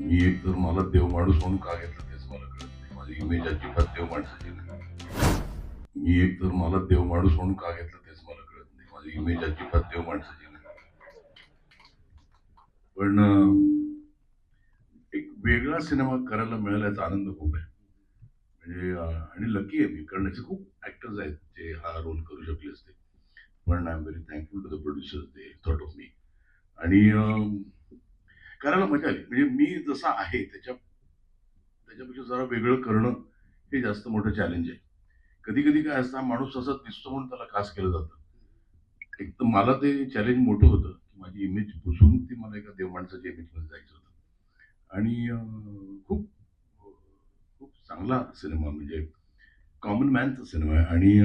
मी एक तर मला देव माणूस म्हणून का घेतलं तेच मला कळत नाही. माझी इमेज अजिबात देव माणसाची नाही. मी एक तर मला देव माणूस म्हणून का घेतलं तेच मला कळत नाही. माझी इमेज अजिबात देव माणसाची नाही. पण एक वेगळा सिनेमा करायला मिळाल्याचा आनंद खूप आहे. म्हणजे आणि लकी आहे मी. कारण असे खूप ऍक्टर्स आहेत जे हा रोल करू शकले असते. पण I am very thankful to the producers they thought of me आणि करायला मजा आली म्हणजे मी जसा आहे त्याच्या त्याच्यापेक्षा जरा वेगळं करणं हे जास्त मोठं चॅलेंज आहे. कधी कधी काय असतं माणूस असा दिसतो म्हणून त्याला खास केलं जातं. एक तर मला ते चॅलेंज मोठं होतं की माझी इमेज पुसून ती मला एका देवमाणसाच्या इमेजमध्ये जायचं होतं. आणि खूप खूप चांगला सिनेमा म्हणजे कॉमन मॅनचा सिनेमा आहे. आणि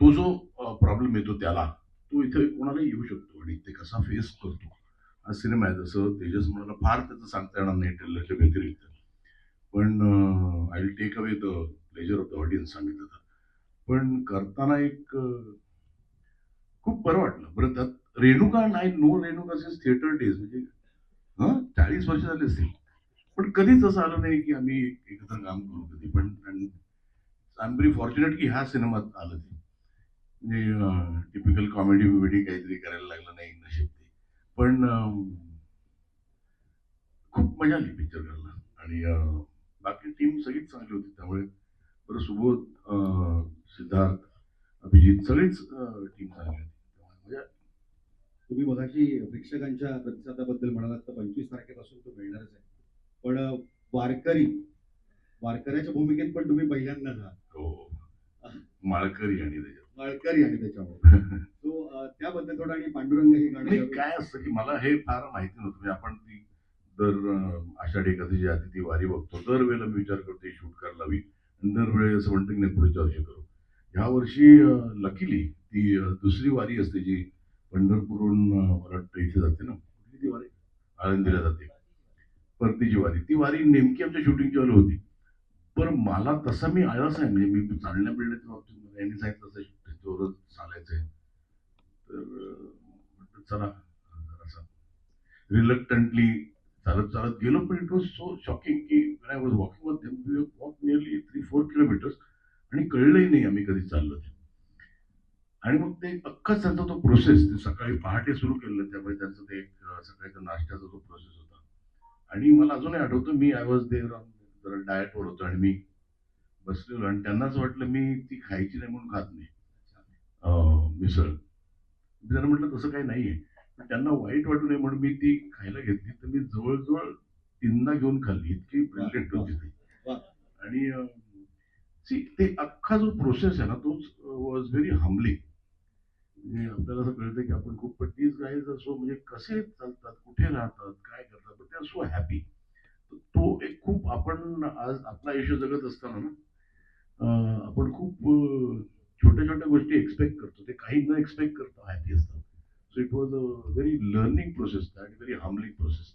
तो जो प्रॉब्लेम येतो त्याला तो इथे कोणाला येऊ शकतो आणि ते कसा फेस करतो. हा सिनेमा आहे. जसं तेजस म्हणाला फार त्याचं सांगता येणार नाही ट्रेलरच्या व्यतिरिक्त. पण I will take away the pleasure of the audience सांगितलं तर. पण करताना एक खूप बरं वाटलं. बरं त्यात रेणुका नाही no Renuka since theatre days म्हणजे हां चाळीस वर्ष झाले असतील. पण कधीच असं आलं नाही की आम्ही एकत्र काम करू कधी. पण आय एम व्हेरी फॉर्च्युनेट की ह्या सिनेमात आलं ते. म्हणजे टिपिकल कॉमेडी बिमेडी काहीतरी करायला लागलं नाही नशीब पण खूप मजा आली पिक्चर करायला आणि बाकी टीम सगळीच चांगली होती. त्यामुळे बरं सुबोध सिद्धार्थ अभिजित सगळीच टीम चांगली होती. तुम्ही मगाशी प्रेक्षकांच्या प्रतिसादाबद्दल म्हणालात तर पंचवीस तारखेपासून तो मिळणारच आहे. पण वारकरी वारकऱ्याच्या भूमिकेत पण तुम्ही पहिल्यांदाच आहात हो. माळकरी आणि त्याच्यात. वारकरी आणि त्याच्यामुळे. त्याबद्दल थोडं आणि पांडुरंग हे गाणं काय असतं की मला हे फार माहिती नव्हतं. म्हणजे आपण ती दर आषाढी एकादशी आधी ती वारी बघतो. दरवेळेला मी विचार करतो शूट करायला हवी दरवेळी असं म्हणतो की नाही पुढच्या वर्षी करू. ह्या वर्षी लकीली ती दुसरी वारी असते जी पंढरपूरहून वाटतं इथे जाते ना? कुठली ती वारी? आळंदीला जाते. परतीची वारी. ती वारी नेमकी आमच्या शूटिंगची वाली होती. पण मला तसा मी आळस आहे. म्हणजे मी चालण्या बिळण्याच्या बाबतीत मला यांनी सांगितलं तसं त्याच्यावरच चालायचंय तर अं, म्हटलं चला. जरासा रिलक्टंटली चालत चालत गेलो पण इट वॉज सो शॉकिंग की I was walking with them walk nearly three four kilometres आणि कळलंही नाही आम्ही कधी चाललो ते. आणि मग ते अख्खाच त्यांचा तो प्रोसेस ते सकाळी पहाटे सुरू केलं त्यामुळे त्यांचं ते एक सकाळचा नाश्त्याचा जो प्रोसेस होता. आणि मला अजूनही आठवतं मी आय वॉज देअर जरा डायटवर होतो आणि मी बसलेलो आणि त्यांनाच वाटलं मी ती खायची नाही म्हणून खात नाही. मिसळ. त्यांना म्हटलं तसं काही नाहीये पण त्यांना वाईट वाटू नये म्हणून मी ती खायला घेतली. तर मी जवळजवळ तीनदा घेऊन खाल्ली इतकी ब्रिलियंट होती ती. आणि सी ते अख्खा जो प्रोसेस आहे ना तोच वॉज व्हेरी म्हणजे आपल्याला असं कळतं की आपण खूप पण तीच गाईज असो म्हणजे कसे चालतात कुठे राहतात काय करतात पण ते सो हॅपी तो एक खूप आपण आज आपलं आयुष्य जगत असताना ना आपण खूप छोट्या छोट्या गोष्टी एक्सपेक्ट करतो. ते काही न एक्सपेक्ट करतो हॅपी असतात so it was a very learning process आणि व्हेरी हार्मलिंग प्रोसेस